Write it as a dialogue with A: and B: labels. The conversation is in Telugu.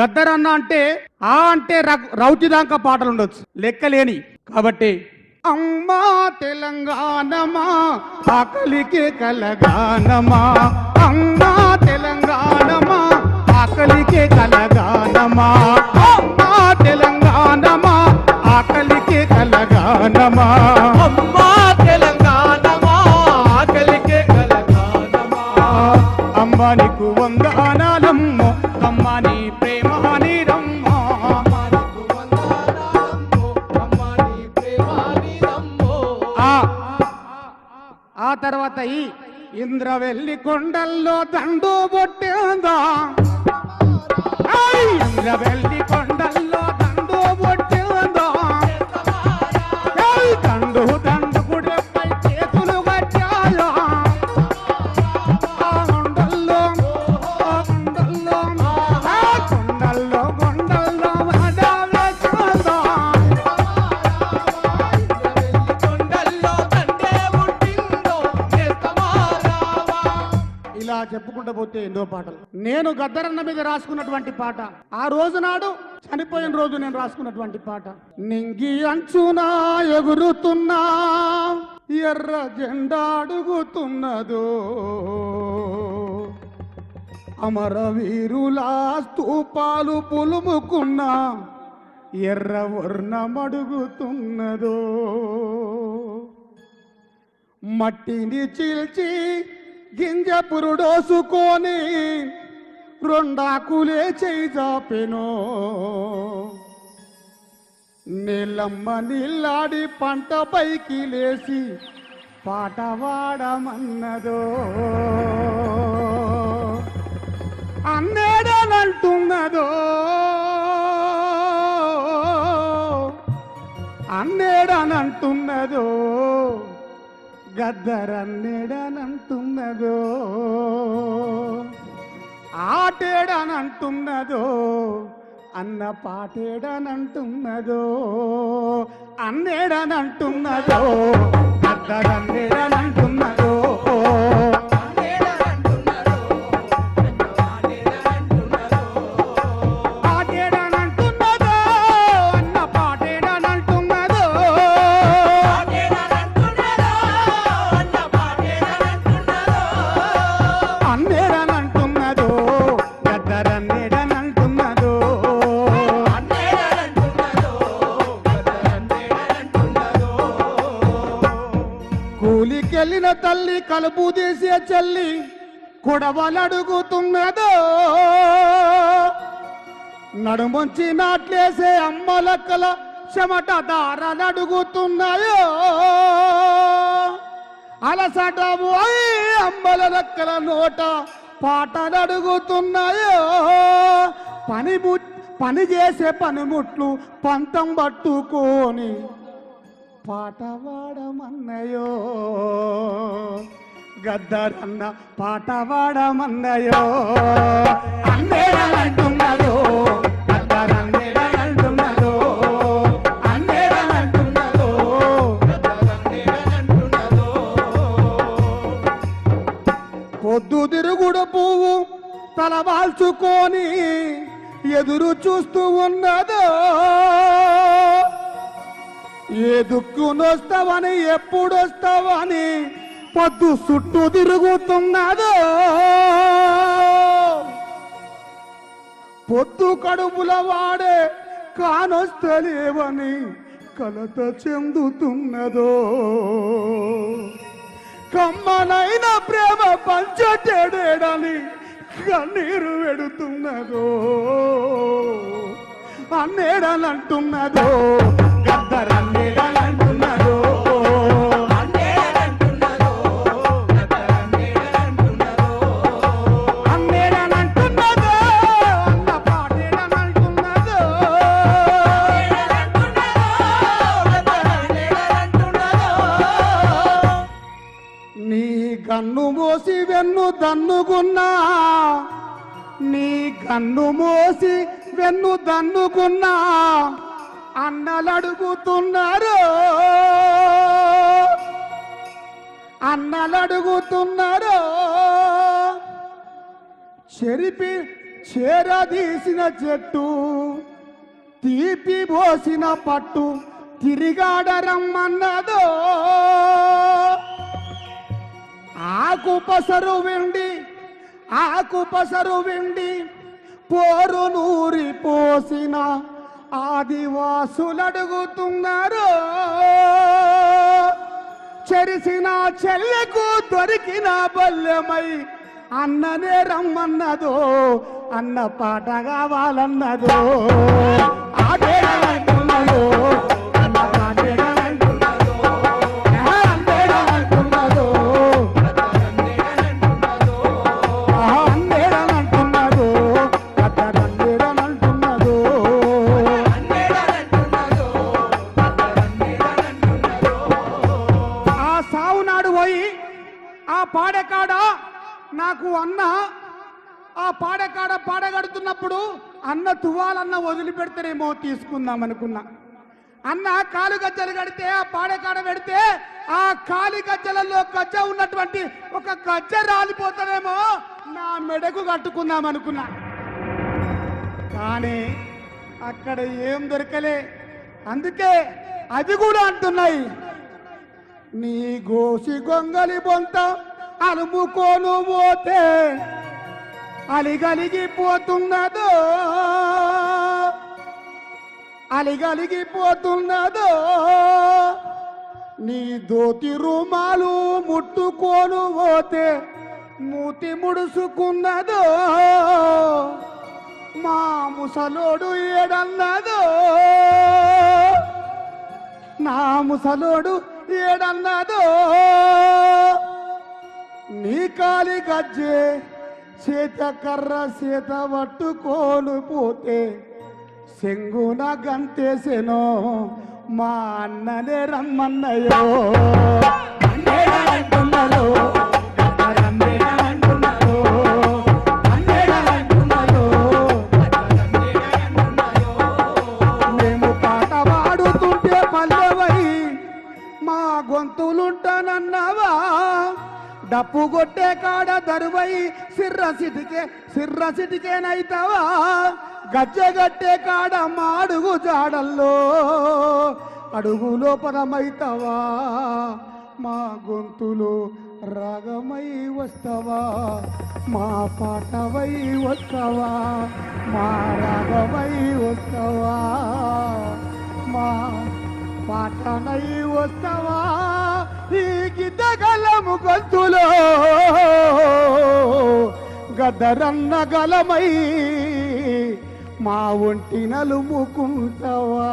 A: గద్దరన్న అంటే ఆ అంటే రౌతి దాకా పాటలు ఉండొచ్చు. లెక్కలేని. కాబట్టి అమ్మా తెలంగాణమా ఆకలికి కలగానమా. అమ్మా తెలంగాణమా ఆకలికి కలగానమా. అమ్మా తెలంగాణమా ఆకలికి కలగానమా.
B: అమ్మా తెలంగాణమా ఆకలికే కలగానమా.
A: అమ్మా నీకు వందనాలమ్మో అమ్మా నీ ప్రేమ తర్వాత ఈ ఇంద్రవెల్లి కొండల్లో దండు బొట్టేందా ఏయ్! ఇంద్రవెల్లి చెప్పుకుంటూ పోతే ఎన్నో పాటలు. నేను గద్దరన్న మీద రాసుకున్నటువంటి పాట. ఆ రోజు నాడు చనిపోయిన రోజు నేను రాసుకున్నటువంటి పాట. నింగి అంచునా ఎగురుతున్నా ఎర్ర జెండా అడుగుతున్నదో. అమరవీరులా స్తూపాలు పులుముకున్నా ఎర్ర వర్ణమడుగుతున్నదో మట్టిని చీల్చి గింజ పురుడోసుకొని రెండాకులే చేయి జాపెను. నీళ్ళమ్మ నీళ్ళాడి పంట పైకి లేచి పాట పాడమన్నదో అన్నేడనంటున్నదో. అన్నేడనంటున్నదో. గద్దరన్నెడనంటున్నదో ఆటేడనంటున్నదో అన్న పాటేడనంటున్నదో అన్నేడనంటున్నదో గద్దరన్నేడనంటున్నదో చెల్లిన తల్లి కలుపు తీసే చెల్లి కొడవలడుగుతున్నదో. నడుమొంచి నాట్లేసే అమ్మలక్కల చెమట దారలడుగుతున్నాయో అలసట పోయి అమ్మల లక్కల నోట పాటలు అడుగుతున్నాయో పని పని చేసే పనిముట్లు పంతం పట్టుకొని పాట పాడమన్నయో గద్దరన్న పాట వాడమన్నయో? అందేరంటున్నదో గద్దరన్నేరంటున్నదో అందేరంటున్నదో పొద్దు తిరుగుడు పువ్వు తల వాల్చుకొని ఎదురు చూస్తూ ఉన్నదో? ఏ దుక్కునొస్తావని ఎప్పుడొస్తావని పొద్దు చుట్టూ తిరుగుతున్నదో. పొద్దు కడుపుల వాడే కానొస్తలేవని కలత చెందుతున్నదో. కమ్మనైన ప్రేమ పంచటేడేడని కన్నీరు వెడుతున్నదో అన్నేడనంటున్నదో. గద్దరన్నేడనంటున్నదో కన్ను మోసి వెన్ను దన్నుకున్నా. నీ కన్ను మోసి వెన్ను దన్నుకున్నా. అన్నలు అడుగుతున్నారు అన్నలు అడుగుతున్నారు చెరిపి చేరదీసిన చెట్టు తీపి పోసిన పట్టు తిరిగాడరమ్మన్నదో ఆకు పసరు వెండి ఆకు పసరు వెండి పోరు నూరి పోసిన ఆదివాసులు అడుగుతున్నారు చెరిసిన చెల్లెకు దొరికిన బల్లెమై అన్ననే రమ్మన్నదో అన్న పాట కావాలన్నదో. పాడకాడ పాడగడుతున్నప్పుడు అన్న తువాలన్న వదిలిపెడతారేమో తీసుకుందాం అనుకున్నా. అన్న కాలు గజ్జలు కడితే ఆ పాడకాడ పెడితే ఆ కాలి గజ్జలలో గజ్జ ఉన్నటువంటి ఒక గజ్జ రాలిపోతారేమో నా మెడకు కట్టుకుందాం అనుకున్నా. కానీ అక్కడ ఏం దొరకలే. అందుకే అది కూడా అంటున్నాయి. నీ గోసి గొంగలి బొంత అలుముకోను పోతే అలిగలిగిపోతున్నదో. అలిగలిగిపోతున్నదో. నీ దోతి రుమాలు ముట్టుకోను పోతే మూతి ముడుసుకున్నదో. మా ముసలోడు ఏడన్నదో. నా ముసలోడు ఏడన్నదో. నీ కాలి గజ్జే చేతకర్ర చేత పట్టుకోలు పోతే సెంగున గంతేసెనో మా అన్ననే రమ్మన్నయో డప్పు కొట్టే కాడ దరువై సిర్ర సిటికే సిర్ర సిటికేనైతావా గజ్జెగట్టే కాడ మాడుగు జాడల్లో అడుగు లోపలమైతావా? మా గొంతులు రాగమై వస్తావా? మా పాటవై వస్తావా? మా రాగమై వస్తావా? మా పాటనై వస్తావా? ఈ గలము గొంతులో గదరన్న గలమై మా ఒంటి నలుముకుంటవా?